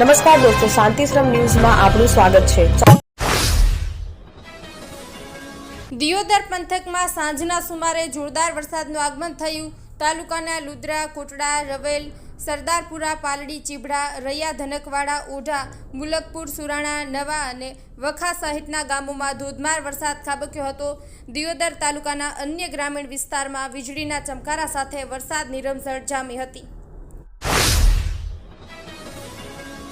નમસ્કાર દોસ્તો, શાંતિશ્રમ ન્યૂઝમાં આપનું સ્વાગત છે. દિયોદર પંથકમાં સાંજના સુમારે જોરદાર વરસાદનું આગમન થયું. તાલુકાના લુદ્રા, કોટડા, રવેલ, સરદારપુરા, પાલડી, ચીભડા, રૈયા, ધનકવાડા, ઓઢા, મુલકપુર, સુરાણા, નવા અને વખા સહિતના ગામોમાં ધોધમાર વરસાદ ખાબક્યો હતો. દિયોદર તાલુકાના અન્ય ગ્રામીણ વિસ્તારમાં વીજળીના ચમકારા સાથે વરસાદની રમઝટ જામી હતી.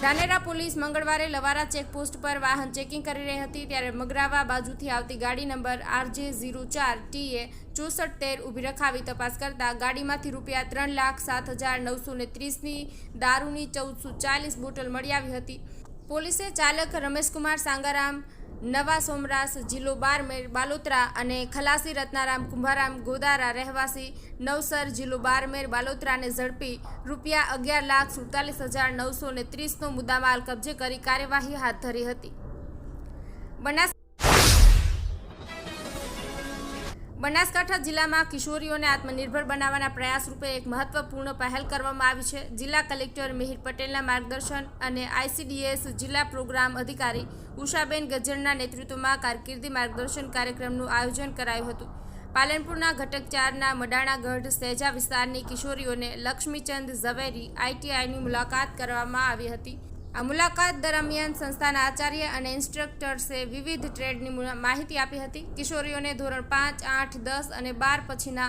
ધાનેરા પોલીસ મંગળવારે લવારા ચેકપોસ્ટ પર વાહન ચેકિંગ કરી રહી હતી ત્યારે મગરાવા બાજુથી આવતી ગાડી નંબર આરજે ઝીરો ચાર ટીએ ચોસઠ તેર ઊભી રખાવી તપાસ કરતા ગાડીમાંથી રૂપિયા ત્રણ લાખ સાત હજાર નવસો ને ત્રીસની દારૂની ચૌદસો ચાલીસ બોટલ મળી આવી હતી. પોલીસે ચાલક રમેશકુમાર સાંગારામ નવા સોમરાસ, જિલ્લો બારમેર, બાલોતરા અને ખલાસી, રત્નારામ, કુંભારામ, ગોદારા રહેવાસી નવસર, જિલ્લો બારમેર, બાલોતરાને ઝડપી રૂપિયા અગિયાર લાખ સુડતાલીસ હજાર નવસો ને ત્રીસનો મુદ્દામાલ કબજે કરી કાર્યવાહી હાથ ધરી હતી. બનાસ બનાસકાંઠા જિલ્લામાં કિશોરીઓને આત્મનિર્ભર બનાવવાના પ્રયાસ રૂપે એક મહત્વપૂર્ણ પહેલ કરવામાં આવી છે. જિલ્લા કલેક્ટર મિહિર પટેલના માર્ગદર્શન અને આઈસીડીએસ જિલ્લા પ્રોગ્રામ અધિકારી ઉષાબેન ગજ્જરના નેતૃત્વમાં કારકિર્દી માર્ગદર્શન કાર્યક્રમનું આયોજન કરાયું હતું. પાલનપુરના ઘટક ચારના મડાણાગઢ સહેજા વિસ્તારની કિશોરીઓને લક્ષ્મીચંદ ઝવેરી આઈટીઆઈની મુલાકાત કરવામાં આવી હતી. આ મુલાકાત દરમિયાન સંસ્થાના આચાર્ય અને ઇન્સ્ટ્રક્ટર્સે વિવિધ ટ્રેડની માહિતી આપી હતી. કિશોરીઓને ધોરણ પાંચ, આઠ, દસ અને બાર પછીના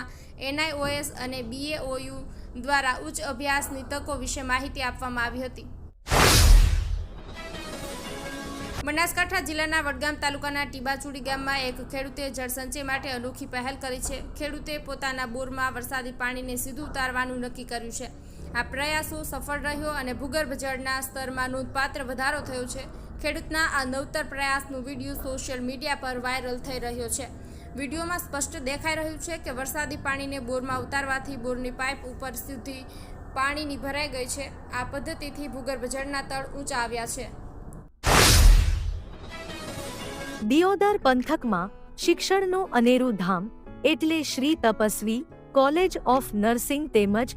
એનઆઈઓએસ અને બીએઓયુ દ્વારા ઉચ્ચ અભ્યાસની તકો વિશે માહિતી આપવામાં આવી હતી. બનાસકાંઠા જિલ્લાના વડગામ તાલુકાના ટીબાચુડી ગામમાં એક ખેડૂતે જળસંચય માટે અનોખી પહેલ કરી છે. ખેડૂતે પોતાના બોરમાં વરસાદી પાણીને સીધું ઉતારવાનું નક્કી કર્યું છે. આ પ્રયાસો સફળ રહ્યો અને ભૂગર્ભ જળના સ્તરમાં નોંધપાત્ર વધારો થયો છે. ખેડૂતના આ નવતર પ્રયાસનો વીડિયો સોશિયલ મીડિયા પર વાયરલ થઈ રહ્યો છે. વિડીયોમાં સ્પષ્ટ દેખાઈ રહ્યું છે કે વરસાદી પાણીને બોરમાં ઉતારવાથી બોરની પાઇપ ઉપર સુધી પાણીની ભરાઈ ગઈ છે. આ પદ્ધતિથી ભૂગર્ભ જળના તળ ઊંચા આવ્યા છે. દિયોદર પંથકમાં શિક્ષણનું અનેરું ધામ એટલે Shri Tapasvi college of nursing તેમજ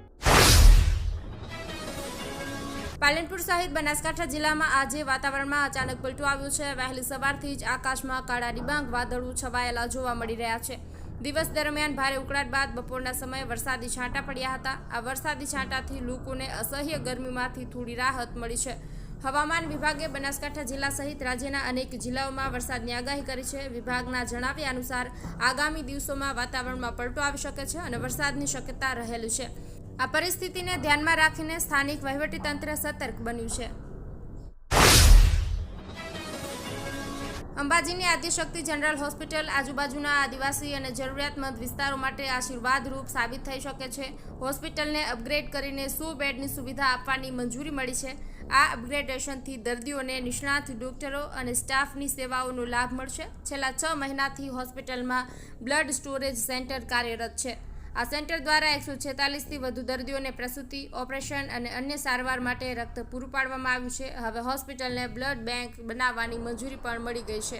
Palanpur સહિત બનાસકાંઠા જિલ્લામાં આજે વાતાવરણમાં અચાનક પલટો આવ્યો છે. વહેલી સવારથી જ આકાશમાં કાળા ડિબાંગ, વાદળો છવાયેલા જોવા મળી રહ્યા છે. દિવસ દરમિયાન ભારે ઉકળાટ બાદ બપોરના સમયે વરસાદી છાંટા પડ્યા હતા. આ વરસાદી છાંટાથી લોકોને અસહ્ય ગરમીમાંથી થોડી રાહત મળી છે. હવામાન વિભાગે બનાસકાંઠા જિલ્લા સહિત રાજ્યના અનેક જિલ્લાઓમાં વરસાદની આગાહી કરી છે. વિભાગના જણાવ્યા અનુસાર આગામી દિવસોમાં વાતાવરણમાં પલટો આવી શકે છે અને વરસાદની શક્યતા રહેલી છે. આ પરિસ્થિતિને ધ્યાનમાં રાખીને સ્થાનિક વહીવટીતંત્ર સતર્ક બન્યું છે. અંબાજીની આદ્યશક્તિ જનરલ હોસ્પિટલ આજુબાજુના આદિવાસી અને જરૂરિયાતમંદ વિસ્તારો માટે આશીર્વાદરૂપ સાબિત થઈ શકે છે. હોસ્પિટલને અપગ્રેડ કરીને સો બેડની સુવિધા આપવાની મંજૂરી મળી છે. આ અપગ્રેડેશનથી દર્દીઓને નિષ્ણાત ડોક્ટરો અને સ્ટાફની સેવાઓનો લાભ મળશે. છેલ્લા છ મહિનાથી હોસ્પિટલમાં બ્લડ સ્ટોરેજ સેન્ટર કાર્યરત છે. આ સેન્ટર દ્વારા એકસો છેતાલીસથી વધુ દર્દીઓને પ્રસૂતિ, ઓપરેશન અને અન્ય સારવાર માટે રક્ત પૂરું પાડવામાં આવ્યું છે. હવે હોસ્પિટલને બ્લડ બેંક બનાવવાની મંજૂરી પણ મળી ગઈ છે.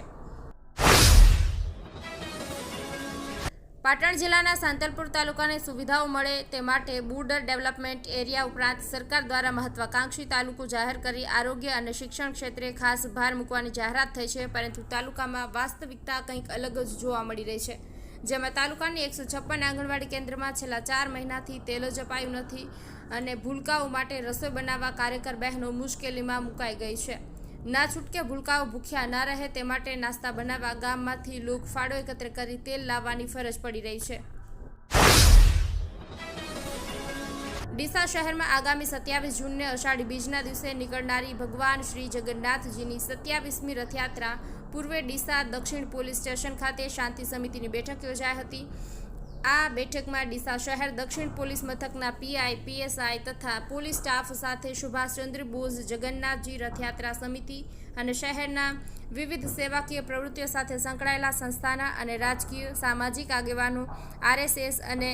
પાટણ જિલ્લાના સાંતલપુર તાલુકાને સુવિધાઓ મળે તે માટે બોર્ડર ડેવલપમેન્ટ એરિયા ઉપરાંત સરકાર દ્વારા મહત્વાકાંક્ષી તાલુકો જાહેર કરી આરોગ્ય અને શિક્ષણ ક્ષેત્રે ખાસ ભાર મૂકવાની જાહેરાત થઈ છે, પરંતુ તાલુકામાં વાસ્તવિકતા કંઈક અલગ જ જોવા મળી રહી છે. જેમાં તાલુકાની એકસો છપ્પન આંગણવાડી કેન્દ્રમાં છેલ્લા ચાર મહિનાથી તેલ જ અપાયું નથી અને ભૂલકાઓ માટે રસોઈ બનાવવા કાર્યકર બહેનો મુશ્કેલીમાં મુકાઈ ગઈ છે. ના છૂટકે ભૂલકાઓ ભૂખ્યા ન રહે તે માટે નાસ્તા બનાવવા ગામમાંથી લોક ફાળો એકત્ર કરી તેલ લાવવાની ફરજ પડી રહી છે. ડીસા શહેરમાં આગામી સત્યાવીસ જૂનને અષાઢી બીજના દિવસે નીકળનારી ભગવાન શ્રી જગન્નાથજીની સત્યાવીસમી રથયાત્રા પૂર્વે ડીસા દક્ષિણ પોલીસ સ્ટેશન ખાતે શાંતિ સમિતિની બેઠક યોજાઈ હતી. આ બેઠકમાં ડીસા શહેર દક્ષિણ પોલીસ મથકના પીઆઈ, પીએસઆઈ તથા પોલીસ સ્ટાફ સાથે સુભાષચંદ્ર બોઝ, જગન્નાથજી રથયાત્રા સમિતિ અને શહેરના વિવિધ સેવાકીય પ્રવૃત્તિઓ સાથે સંકળાયેલા સંસ્થાના અને રાજકીય, સામાજિક આગેવાનો, આરએસએસ અને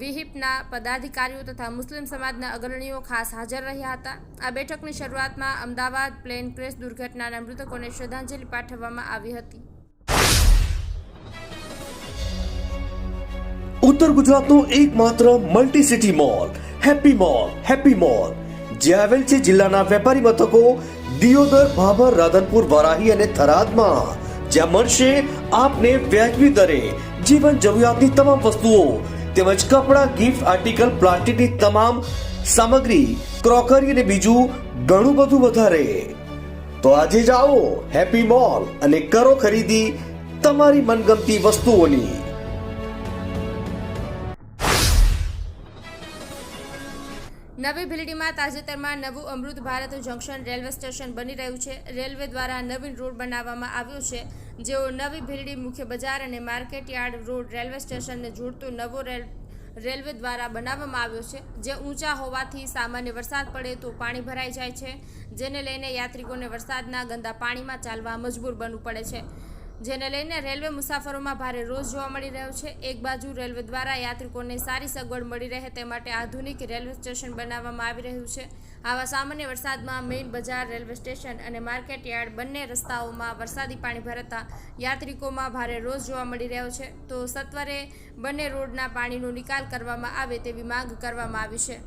વિહિપના પદાધિકારીઓ તથા મુસ્લિમ સમાજના અગ્રણીઓ ખાસ હાજર રહ્યા હતા. આ બેઠકની શરૂઆતમાં અમદાવાદ પ્લેન ક્રેશ દુર્ઘટનાના મૃતકોને શ્રદ્ધાંજલિ પાઠવવામાં આવી હતી. ઉત્તર ગુજરાતનો એકમાત્ર multi city mall happy mall happy mall જે આવેલ છે જિલ્લાના વેપારી મથકો દિયોદર, ભાભર, રાધનપુર, વરાહી અને થરાદમાં, જ્યાં મળશે આપને વ્યાજબી દરે જીવન જરૂરિયાતની તમામ વસ્તુઓ તેમજ કપડાં ગિફ્ટ આર્ટિકલ પ્લાસ્ટિકની તમામ સામગ્રી ક્રોકરી અને બીજું ઘણું બધું વધારે. તો આજે જ આવો હેપી મોલ અને કરો ખરીદી તમારી મનગમતી વસ્તુઓની. નવી ભીલડીમાં તાજેતરમાં નવું Amrit Bharat junction railway station બની રહ્યું છે. રેલવે દ્વારા નવીન રોડ બનાવવામાં આવ્યો છે. જેઓ નવી ભીલડી મુખ્ય બજાર અને માર્કેટયાર્ડ રોડ રેલવે સ્ટેશનને જોડતો નવો રેલ, રેલવે દ્વારા બનાવવામાં આવ્યો છે. જે ઊંચા હોવાથી સામાન્ય વરસાદ પડે તો પાણી ભરાઈ જાય છે, જેને લઈને યાત્રિકોને વરસાદના ગંદા પાણીમાં ચાલવા મજબૂર બનવું પડે છે. જેને લઈને રેલવે મુસાફરોમાં ભારે રોષ જોવા મળી રહ્યો છે. એક બાજુ રેલવે દ્વારા યાત્રિકોને સારી સગવડ મળી રહે તે માટે આધુનિક રેલવે સ્ટેશન બનાવવામાં આવી રહ્યું છે. આવા સામાન્ય વરસાદમાં મેઇન બજાર, રેલવે સ્ટેશન અને માર્કેટ યાર્ડ બંને રસ્તાઓમાં વરસાદી પાણી ભરાતા યાત્રિકોમાં ભારે રોષ જોવા મળી રહ્યો છે. તો સત્વરે બંને રોડના પાણીનો નિકાલ કરવામાં આવે તેવી માંગ કરવામાં આવી છે.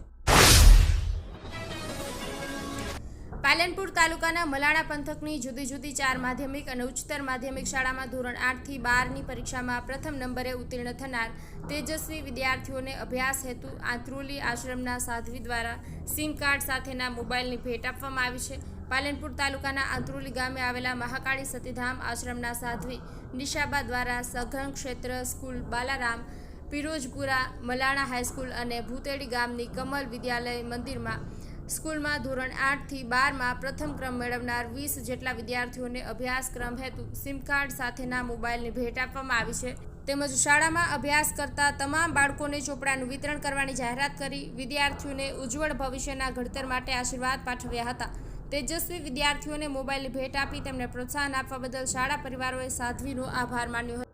પાલનપુર તાલુકાના મલાણા પંથકની જુદી જુદી ચાર માધ્યમિક અને ઉચ્ચતર માધ્યમિક શાળામાં ધોરણ આઠથી બારની પરીક્ષામાં પ્રથમ નંબરે ઉત્તીર્ણ થનાર તેજસ્વી વિદ્યાર્થીઓને અભ્યાસ હેતુ આંત્રુલી આશ્રમના સાધ્વી દ્વારા સિમ કાર્ડ સાથેના મોબાઈલની ભેટ આપવામાં આવી છે. પાલનપુર તાલુકાના આંત્રુલી ગામે આવેલા મહાકાળી સતીધામ આશ્રમના સાધ્વી નિશાબા દ્વારા સઘન ક્ષેત્ર school Balaram, Pirojpura, Malana high school અને ભૂતેડી ગામની કમલ વિદ્યાલય મંદિરમાં સ્કૂલમાં ધોરણ આઠથી બારમાં પ્રથમ ક્રમ મેળવનાર વીસ જેટલા વિદ્યાર્થીઓને અભ્યાસક્રમ હેતુ સિમ કાર્ડ સાથેના મોબાઈલની ભેટ આપવામાં આવી છે. તેમજ શાળામાં અભ્યાસ કરતા તમામ બાળકોને ચોપડાનું વિતરણ કરવાની જાહેરાત કરી વિદ્યાર્થીઓને ઉજ્જવળ ભવિષ્યના ઘડતર માટે આશીર્વાદ પાઠવ્યા હતા. તેજસ્વી વિદ્યાર્થીઓને મોબાઈલની ભેટ આપી તેમને પ્રોત્સાહન આપવા બદલ શાળા પરિવારોએ સાધ્વીનો આભાર માન્યો હતો.